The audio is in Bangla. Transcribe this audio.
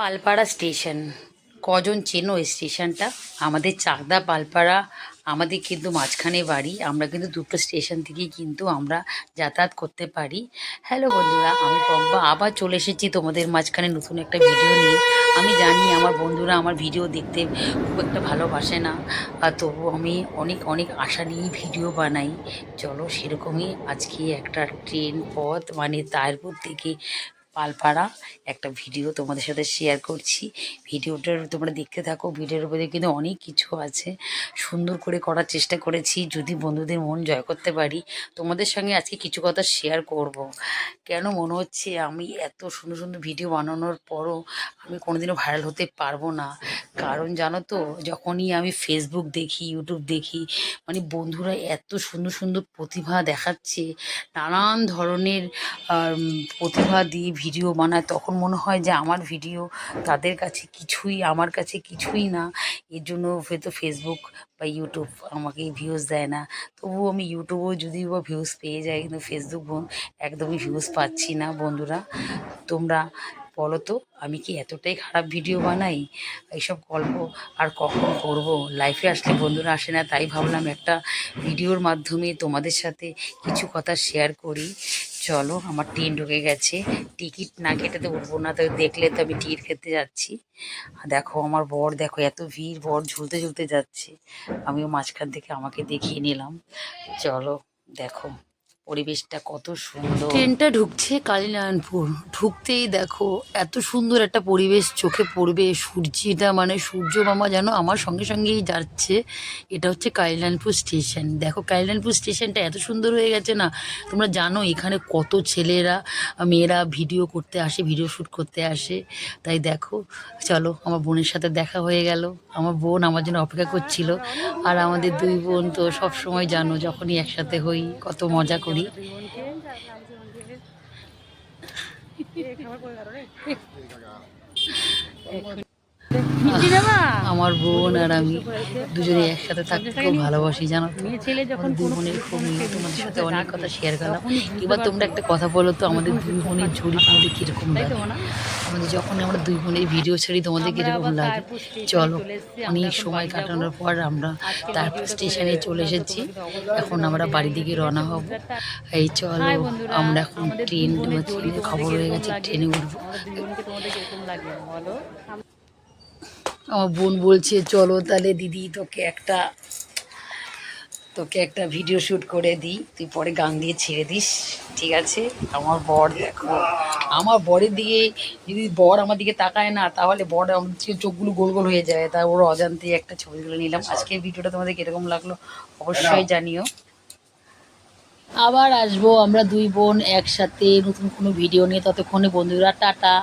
পালপাড়া স্টেশন। কজন চেনো এই স্টেশনটা? আমাদের চাকদা পালপাড়া, আমাদের কিন্তু মাঝখানে বাড়ি। আমরা কিন্তু দুটো স্টেশন থেকেই কিন্তু আমরা যাতায়াত করতে পারি। হ্যালো বন্ধুরা, আমি পম্পা। আবার চলে এসেছি তোমাদের মাঝখানে নতুন একটা ভিডিও নিয়ে। আমি জানি আমার বন্ধুরা আমার ভিডিও দেখতে খুব একটা ভালোবাসে না। তবু আমি অনেক অনেক আশা নিয়েই ভিডিও বানাই। চলো সেরকমই আজকে একটা ট্রেন পথ মানে তারপুর থেকে পালপাড়া একটা ভিডিও তোমাদের সাথে শেয়ার করছি। ভিডিওটার তোমরা দেখতে থাকো, ভিডিওর উপরে কিন্তু অনেক কিছু আছে। সুন্দর করে করার চেষ্টা করেছি, যদি বন্ধুদের মন জয় করতে পারি। তোমাদের সঙ্গে আজকে কিছু কথা শেয়ার করব। কেন মনে হচ্ছে আমি এত সুন্দর সুন্দর ভিডিও বানানোর পরও আমি কোনোদিনও ভাইরাল হতে পারব না? কারণ জানো তো, যখনই আমি ফেসবুক দেখি ইউটিউব দেখি মানে বন্ধুরা এত সুন্দর সুন্দর প্রতিভা দেখাচ্ছে, নানান ধরনের প্রতিভা দিয়ে ভিডিও বানায়, তখন মনে হয় যে আমার ভিডিও তাদের কাছে কিছুই, আমার কাছে কিছুই না। এর জন্য হয়তো ফেসবুক বা ইউটিউব আমাকে ভিউজ দেয় না। তবুও আমি ইউটিউবেও যদিও বা ভিউজ পেয়ে যাই, কিন্তু ফেসবুক একদমই ভিউজ পাচ্ছি না বন্ধুরা। তোমরা বলো তো, আমি কি এতটাই খারাপ ভিডিও বানাই? এইসব গল্প আর কখন করব? লাইফে আসলে বন্ধুরা আসে না, তাই ভাবলাম একটা ভিডিওর মাধ্যমে তোমাদের সাথে কিছু কথা শেয়ার করি। চলো, আমার ট্রেন ঢুকে গেছে। টিকিট না কেটে তো উঠবো না, তো দেখলে তো আমি টিকিট খেতে যাচ্ছি। দেখো, আমার বর দেখো, এত ভিড়, বর ঝুলতে ঝুলতে যাচ্ছে। আমিও মাঝখান থেকে আমাকে দেখিয়ে নিলাম। চলো, দেখো। পরিবেশটা কত সুন্দর। ট্রেনটা ঢুকছে কালীনারায়ণপুর। ঢুকতেই দেখো, এত সুন্দর একটা পরিবেশ চোখে পড়বে। সূর্যটা মানে সূর্য মামা যেন আমার সঙ্গে সঙ্গেই যাচ্ছে। এটা হচ্ছে কালীনারায়ণপুর স্টেশন। দেখো, কালীনারায়ণপুর স্টেশনটা এত সুন্দর হয়ে গেছে না? তোমরা জানো, এখানে কত ছেলেরা, মেয়েরা ভিডিও করতে আসে, ভিডিও শ্যুট করতে আসে। তাই দেখো, চলো, আমার বোনের সাথে দেখা হয়ে গেল। আমার বোন আমার জন্য অপেক্ষা করছিল। আর আমাদের দুই বোন তো সব সময় জানো, যখনই একসাথে হই, কত মজা করি। আমার বোন আর আমি দুজনে একসাথে থাকতে খুব ভালোবাসি, জানো ছেলে আমার দুই বোনের খুব। তোমাদের সাথে অনেক কথা শেয়ার করলাম। এবার তোমরা একটা কথা বলো তো, আমাদের দুই বোনের ঝুড়ি তোমাদের কীরকম লাগে? আমাদের যখন আমরা দুই বোনের ভিডিও ছাড়ি তোমাদের কীরকম লাগে? চলো অনেক সময় কাটানোর পর আমরা তারপর স্টেশনে চলে এসেছি। এখন আমরা বাড়ি দিকে রওনা হব। এই চলো আমরা এখন ট্রেন খবর হয়ে গেছে ট্রেনে উঠবো। আমার বোন বলছে চলো তাহলে দিদি তোকে একটা তোকে একটা ভিডিও শ্যুট করে দিই তুই পরে গান দিয়ে ছেড়ে দিস ঠিক আছে? আমার বর দেখো আমার বরের দিকে যদি বর আমার দিকে তাকায় না তাহলে বর আমার চোখগুলো গোল গোল হয়ে যায়। তা ওর অজান্তে একটা ছবি তুলে নিলাম। আজকের ভিডিওটা তোমাদের কীরকম লাগল অবশ্যই জানিও। আবার আসব আমরা দুই বোন একসাথে নতুন কোনো ভিডিও নিয়ে। ততক্ষণে বন্ধুরা টাটা।